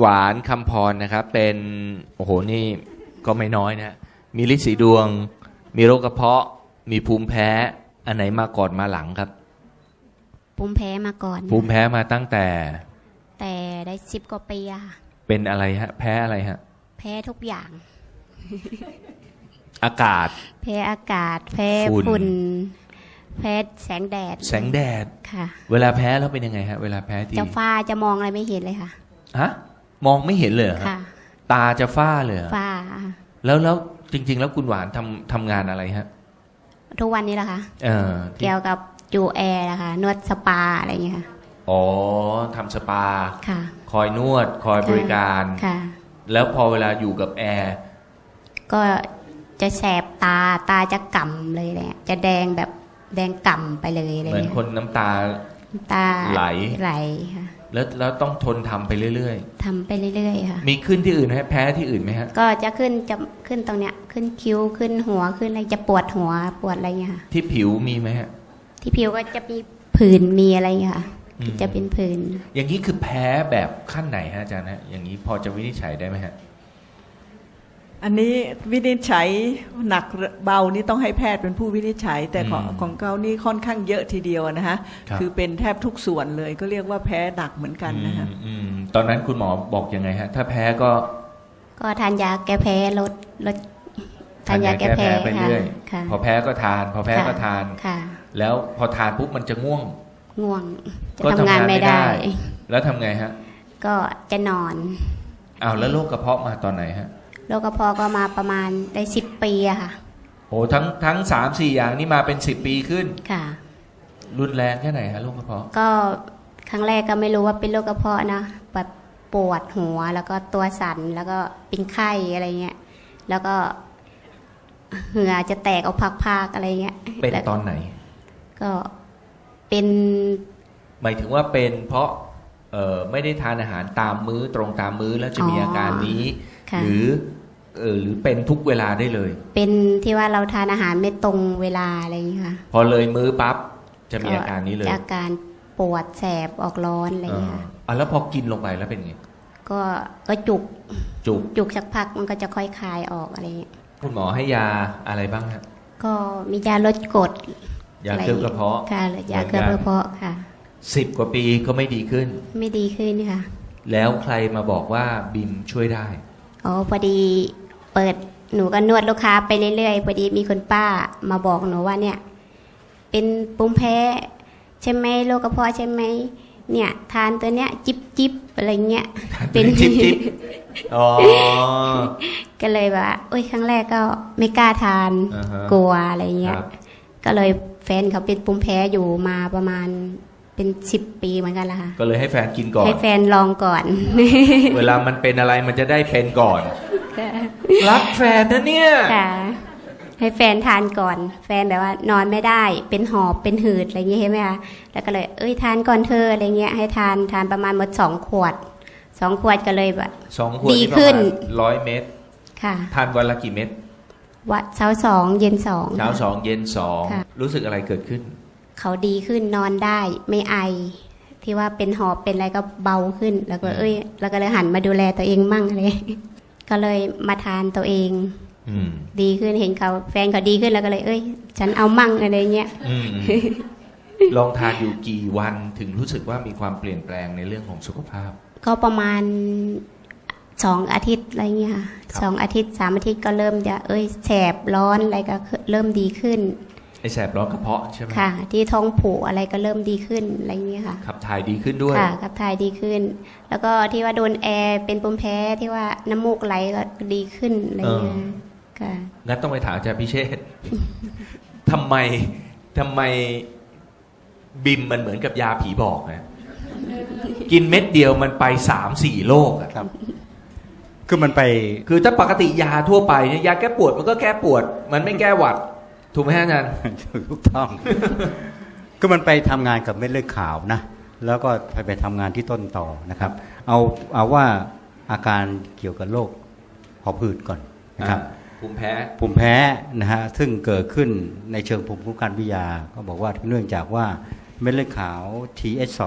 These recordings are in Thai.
หวานคำพรนะครับเป็นโอ้โหนี่ก็ไม่น้อยนะมีลินสีดวง มีโรคกระเพาะ มีภูมิแพ้ อันไหนมาก่อนมาหลังครับ ภูมิแพ้มาก่อน ภูมิแพ้มาตั้งแต่ แต่ได้สิบกว่าปีอะค่ะเป็นอะไรฮะ แพ้อะไรฮะ แพ้ทุกอย่าง อากาศ แพ้อากาศ แพ้ฝุ่น ฝุ่น แพ้แสงแดดแสงแดด ค่ะ เวลาแพ้แล้วเป็นยังไงฮะ เวลาแพ้ทีจะฟ้าจะมองอะไรไม่เห็นเลยค่ะ ฮะ มองไม่เห็นเลยเหรอฮะค่ะ ตาจะฝ้าเลยเหรอฟ้า แล้วแล้วจริง ๆ แล้วคุณหวานทำทำงานอะไรฮะ ทุกวันนี้แหละค่ะเออที่เกี่ยวกับจูแอร์นะคะ นวดสปาอะไรอย่างเงี้ยค่ะ อ๋อทำสปา ค่ะ คอยนวด คอยบริการ ค่ะ แล้วพอเวลาอยู่กับแอร์ ก็จะแสบตา ตาจะก่ำเลยแหละ จะแดงแบบแดงก่ำไปเลยอะไรเหมือนเงี้ยคนน้ำตา ตาไหล ไหลค่ะ แล้วแล้วต้องทนทำไปเรื่อยทำไปเรื่อยๆค่ะๆมีขึ้นที่อื่นไหมแพ้ที่อื่นไหมฮะ ก็จะขึ้นจะขึ้นตรงเนี้ย ขึ้นคิ้วขึ้นหัวขึ้นอะไรจะปวดหัวปวดอะไรเงี้ยค่ะ ที่ผิวมีไหมฮะ ที่ผิวก็จะมีผื่นมีอะไรเงี้ยค่ะอืมจะเป็นผื่นอย่างนี้คือแพ้แบบขั้นไหนฮะอาจารย์ฮะอย่างนี้พอจะวินิจฉัยได้ไหมฮะ อันนี้วินิจฉัยหนักเบานี่ต้องให้แพทย์เป็นผู้วินิจฉัย แต่ของอืมของเขานี่ค่อนข้างเยอะทีเดียวนะฮะครับอเป็นแทบทุกส่วนเลยก็เรียกว่าแพ้หนักเหมือนกันนะฮะอืมอืมตอนนั้นคุณหมอบอกยังไงฮะ ถ้าแพ้ก็ ก็ทานยาแก้แพ้ลดลดทานยาแก้แพ้ไปค่ะเรื่อยค่ะ พอแพ้ก็ทาน พอแพ้ก็ทาน ค่ะ แล้วพอทานปุ๊บมันจะง่วง ง่วงจะก็ทำงานไม่ได้ แล้วทำไงฮะก็จะนอน อ้าวแล้วโรคกระเพาะมาตอนไหนฮะ โรคกระเพาะก็มาประมาณได้สิบปีอะค่ะ โอ้ทั้งทั้งสามสี่อย่างนี้มาเป็นสิบปีขึ้น ค่ะ รุนแรงแค่ไหนฮะโรคกระเพาะ ก็ครั้งแรกก็ไม่รู้ว่าเป็นโรคกระเพาะนะแบบปวดหัวแล้วก็ตัวสั่นแล้วก็เป็นไข้อะไรเงี้ย แล้วก็เหงื่อจะแตกออกพากๆอะไรเงี้ย เป็นแล้วตอนไหน ก็เป็น หมายถึงว่าเป็นเพราะเอ่อไม่ได้ทานอาหารตามมื้อตรงตามมื้อแล้วจะมีอาการนี้ค่ะหรือ เออหรือเป็นทุกเวลาได้เลย เป็นที่ว่าเราทานอาหารไม่ตรงเวลาอะไรอย่างเงี้ยค่ะ พอเลยมื้อปั๊บจะมีอาการนี้เลยจะอาการปวดแสบออกร้อนอะไรอย่างเงี้ยอ่าค่ะอะแล้วพอกินลงไปแล้วเป็นไง ก็ก็จุกจุกจุกสักพักมันก็จะค่อยคลายออกอะไรเงี้ยคุณหมอให้ยาอะไรบ้างฮะก็มียาลดกรดยาเคลือบกระเพาะค่ะยาเคลือบกระเพาะค่ะสิบกว่าปีก็ไม่ดีขึ้น ไม่ดีขึ้นค่ะ แล้วใครมาบอกว่าบิมช่วยได้ อ๋อพอดี เปิดหนูก็นวดลูกค้าไปเรื่อยๆพอดีมีคนป้ามาบอกหนูว่าเนี่ย เป็นปุ่มแพ้ใช่ไหมโรคกระเพาะใช่ไหมเนี่ย ทานตัวเนี้ย จิบจิบอะไรเงี้ยเป็นจิบจิบอ๋อก็เลยแบบว่าอุ้ยครั้งแรกก็ไม่กล้าทานอ่าฮะกลัวอะไรเงี้คยรับก็เลยแฟนเขาเป็นปุ่มแพ้อยู่มาประมาณเป็นสิบปีเหมือนกันละค่ะก็เลยให้แฟนกินก่อน ให้แฟนลองก่อน เวลามันเป็นอะไรมันจะได้เป็นก่อน รักแฟนนะเนี่ยค่ะให้แฟนทานก่อน แฟนแบบว่านอนไม่ได้เป็นหอบเป็นหืดอะไรอย่างเงี้ยใช่ไหมคะแล้วก็เลย เอ้ยทานก่อนเธออะไรเงี้ยให้ทานทานประมาณหมดสองขวดสองขวดก็เลยแบบสองขวดดีนี่ประขึ้มานณร้อยเม็ดค่ะ ทานวันละกี่เม็ดวัดเช้าสองเย็นสองเช้าสองเย็นสองค่ะรู้สึกอะไรเกิดขึ้น เขาดีขึ้นนอนได้ไม่ไอ ที่ว่าเป็นหอบเป็นอะไรก็เบาขึ้น แล้วก็อืมเอ้ย แล้วก็เลยหันมาดูแลตัวเองมั่งอะไร ก็เลยมาทานตัวเองอืมดีขึ้นเห็นเขา แฟนเขาดีขึ้นแล้วก็เลย เอ้ย ฉันเอามั่งอะไรเงี้ยอืมลองทานอยู่กี่วันถึงรู้สึกว่ามีความเปลี่ยนแปลงในเรื่องของสุขภาพ ก็ประมาณสองอาทิตย์อะไรเงี้ยค่ะครับสองอาทิตย์สามอาทิตย์ก็เริ่มจะ เอ้ยแสบร้อนอะไรก็เริ่มดีขึ้น ไอแสบร้อนกระเพาะใช่ไหมค่ะ ที่ท้องผูกอะไรก็เริ่มดีขึ้นอะไรเงี้ยค่ะ ขับถ่ายดีขึ้นด้วยค่ะขับถ่ายดีขึ้น แล้วก็ที่ว่าโดนแอร์เป็นปุ่มแพ้ที่ว่าน้ำมูกไหลก็ดีขึ้นอะไรเงี้ยเออค่ะงั้นต้องไปถามอาจารย์พิเชษฐ์ทำไมทำไมบิมมันเหมือนกับยาผีบอกนะกินเม็ดเดียวมันไปสามสี่โรคอะครับ คือมันไป คือถ้าปกติยาทั่วไปเนี่ยยาแก้ปวดมันก็แก้ปวด มันไม่แก้หวัด ถูกไหมฮะอาจารย์ถูกต้องคือมันไปทำงานกับเม็ดเลือดขาวนะ แล้วก็ไปไปทำงานที่ต้นต่อนะครับ เอาเอาว่าอาการเกี่ยวกับโรคหอบหืดก่อนนะครับภูมิแพ้ภูมิแพ้นะฮะซึ่งเกิดขึ้นในเชิงภูมิคุ้มกันวิทยา ก็บอกว่าเนื่องจากว่าเม็ดเลือดขาว TH2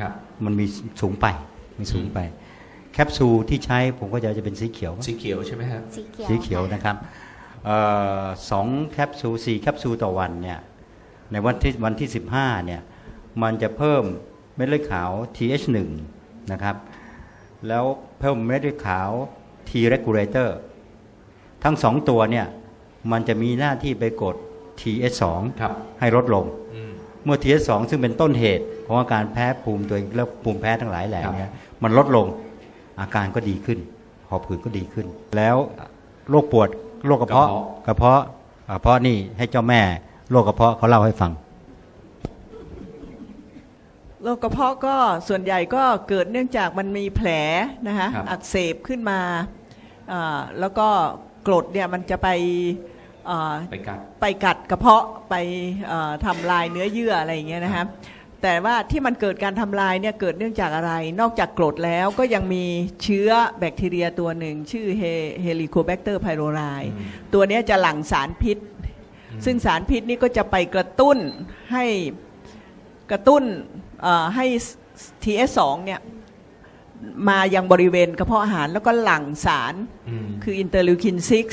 ครับมันมีสูงไปมีสูงไป แคปซูลที่ใช้ผมก็จะจะเป็นสีเขียว สีเขียวใช่ไหมครับสีเขียวสีเขียวนะครับเอ่อ สองแคปซูลสี่แคปซูลต่อวันเนี่ยในวันที่วันที่ 15เนี่ยมันจะเพิ่มเม็ดเลือดขาว TH1 นะครับแล้วเพิ่มเม็ดเลือดขาว T regulator ทั้งสองตัวเนี่ยมันจะมีหน้าที่ไปกด TH2 ครับให้ลดลงอืมเมื่อ TH2 ซึ่งเป็นต้นเหตุของอาการแพ้ภูมิตัวเองและภูมิแพ้ทั้งหลายแหล่ครับเนี่ยมันลดลงอาการก็ดีขึ้นหอบหืดก็ดีขึ้น แล้วโรคปวด โรคกระเพาะกระเพาะกระเพาะนี่ให้เจ้าแม่โรคกระเพาะเขาเล่าให้ฟังโรคกระเพาะก็ส่วนใหญ่ก็เกิดเนื่องจากมันมีแผลนะคะครับอักเสบขึ้นมาอ่าแล้วก็กรดเนี่ยมันจะไปอ่าไปกัดไปกัดกระเพาะไปเอ่อทำลายเนื้อเยื่ออะไรอย่างเงี้ยนะครับ แต่ว่าที่มันเกิดการทำลายเนี่ยเกิดเนื่องจากอะไร นอกจากกรดแล้วก็ยังมีเชื้อแบคทีเรียตัวหนึ่ง ชื่อเฮลิโคแบคเตอร์ไพโรไลตัวนี้จะหลั่งสารพิษ ซึ่งสารพิษนี่ก็จะไปกระตุ้นให้กระตุ้นให้ TS2 เนี่ย มายังบริเวณกระเพาะอาหารแล้วก็หลั่งสารอืมคืออินเตอร์ลิวคินครั6บ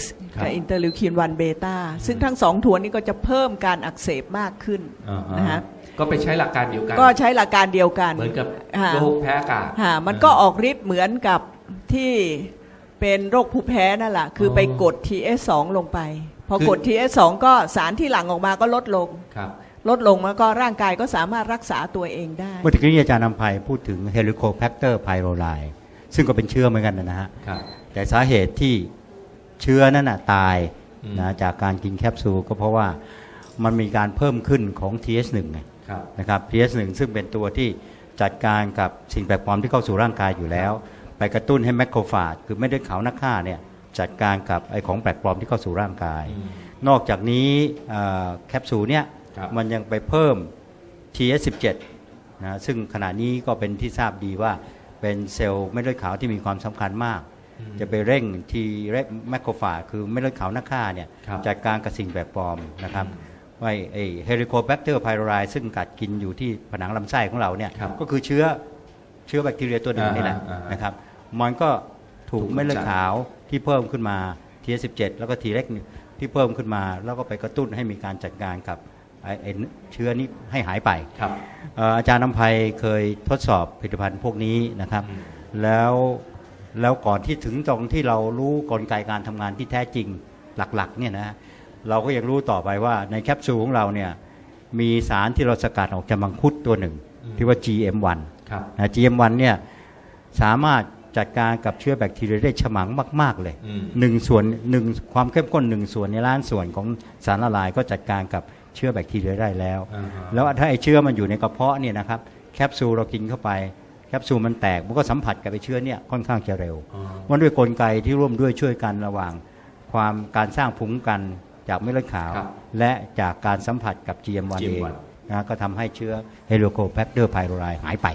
กับอินเตอร์ลิวคิน 1 เบต้าซึ่งทั้งสองตัวนี้ก็จะเพิ่มการอักเสบมากขึ้นอ่าฮะนะฮะก็ไปใช้หลักการเดียวกัน ก็ใช้หลักการเดียวกัน เหมือนกับค่ะโรคแพ้อากาศค่ะมันก็ออกฤทธิ์เหมือนกับที่เป็นโรคภูมิแพ้นั่นแหละคือออไปกด TS2 ลงไปพอคือกด TS2 ก็สารที่หลั่งออกมาก็ลดลงครับ ลดลงแล้วก็ร่างกายก็สามารถรักษาตัวเองได้ เมื่อตะกี้อาจารย์นำภัยพูดถึง Helicobacter pylori ซึ่งก็เป็นเชื้อเหมือนกันนะฮะครับแต่สาเหตุที่เชื้อนั้นนะตายอืมนะจากการกินแคปซูลก็เพราะว่ามันมีการเพิ่มขึ้นของ TH1 ไงครับนะครับ TH1 ซึ่งเป็นตัวที่จัดการกับสิ่งแปลกปลอมที่เข้าสู่ร่างกายอยู่แล้ว ไปกระตุ้นให้แมคโครฟาจคือไม่ได้ขาวนักฆ่าเนี่ยจัดการกับไอของแปลกปลอมที่เข้าสู่ร่างกายอืมนอกจากนี้เอ่อแคปซูลเนี่ยครับ มันยังไปเพิ่ม TH17 นะซึ่งขณะนี้ก็เป็นที่ทราบดีว่าเป็นเซลล์เม็ดเลือดขาวที่มีความสำคัญมากอืมจะไปเร่งทีเรแมคโครฟาจคือเม็ดเลือดขาวนักฆ่าเนี่ยครับจัดการกับสิ่งแปลกปลอมนะครับว่าไอเฮลิโคแบคเตอร์ไพโรไรซึ่งกัดกินอยู่ที่ผนังลำไส้ของเราเนี่ยครับก็คือเชื้อเชื้อแบคทีเรียตัวหนึ่งอ่านี่แหละอ่าอ่านนะครับมันก็ถูกถูกเม็ดเลือดกำจัดขาวที่เพิ่มขึ้นมา T17 แล้วก็ T เล็กที่เพิ่มขึ้นมา แล้วก็ไปกระตุ้นให้มีการจัดการกับไอ้ไอ้ เชื้อนี้ให้หายไปครับเอ่ออาจารย์น้ำภัยเคยทดสอบผลิตภัณฑ์พวกนี้นะครับอืมแล้วแล้วก่อนที่ถึงตรงที่เรารู้กลไกการทำงานที่แท้จริงหลักๆเนี่ยนะเราก็ยังรู้ต่อไปว่าในแคปซูลของเราเนี่ยมีสารที่เราสกัดออกจากมังคุดตัวหนึ่ง ที่ว่า GM1 ครับนะ GM1 เนี่ยสามารถจัดการกับเชื้อแบคทีเรียได้ฉมังมาก ๆ เลยอืมหนึ่งส่วนหนึ่งความเข้มข้นหนึ่งส่วนในล้านส่วนของสารละลายก็จัดการกับ เชื้อแบคทีเรียได้แล้วอ่าฮะแล้วถ้าไอ้เชื้อมันอยู่ในกระเพาะเนี่ยนะครับแคปซูลเรากินเข้าไปแคปซูลมันแตกมันก็สัมผัสกับไอ้เชื้อเนี่ยค่อนข้างจะเร็วอ๋อมันด้วยกลไกที่ร่วมด้วยช่วยกันระหว่าง ความการสร้างภูมิคุ้มกันจากเม็ดเลือดขาวครับและจากการสัมผัสกับ GM1 เอง GM1 นะก็ทำให้เชื้อ Helicobacter pylori หายไป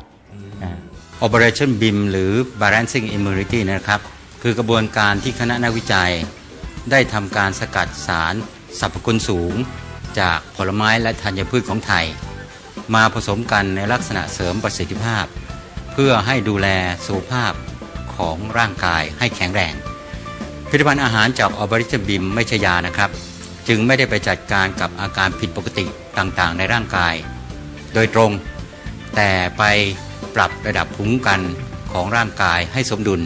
Operation BIM หรือ Balancing Immunity นะครับ คือกระบวนการที่คณะนักวิจัย ได้ทำการสกัดสารสรรพคุณสูง จากผลไม้และธัญพืชของไทย มาผสมกันในลักษณะเสริมประสิทธิภาพ เพื่อให้ดูแลสุขภาพของร่างกายให้แข็งแรงผลิตภัณฑ์อาหารจากออบริชบิมไม่ใช่ยานะครับ จึงไม่ได้ไปจัดการกับอาการผิดปกติต่างๆ ในร่างกาย โดยตรง แต่ไปปรับระดับภูมิคุ้มกันของร่างกายให้สมดุล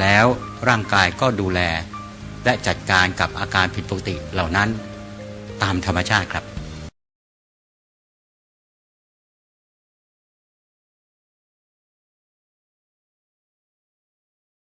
แล้วร่างกายก็ดูแลและจัดการกับอาการผิดปกติเหล่านั้น ตามธรรมชาติครับ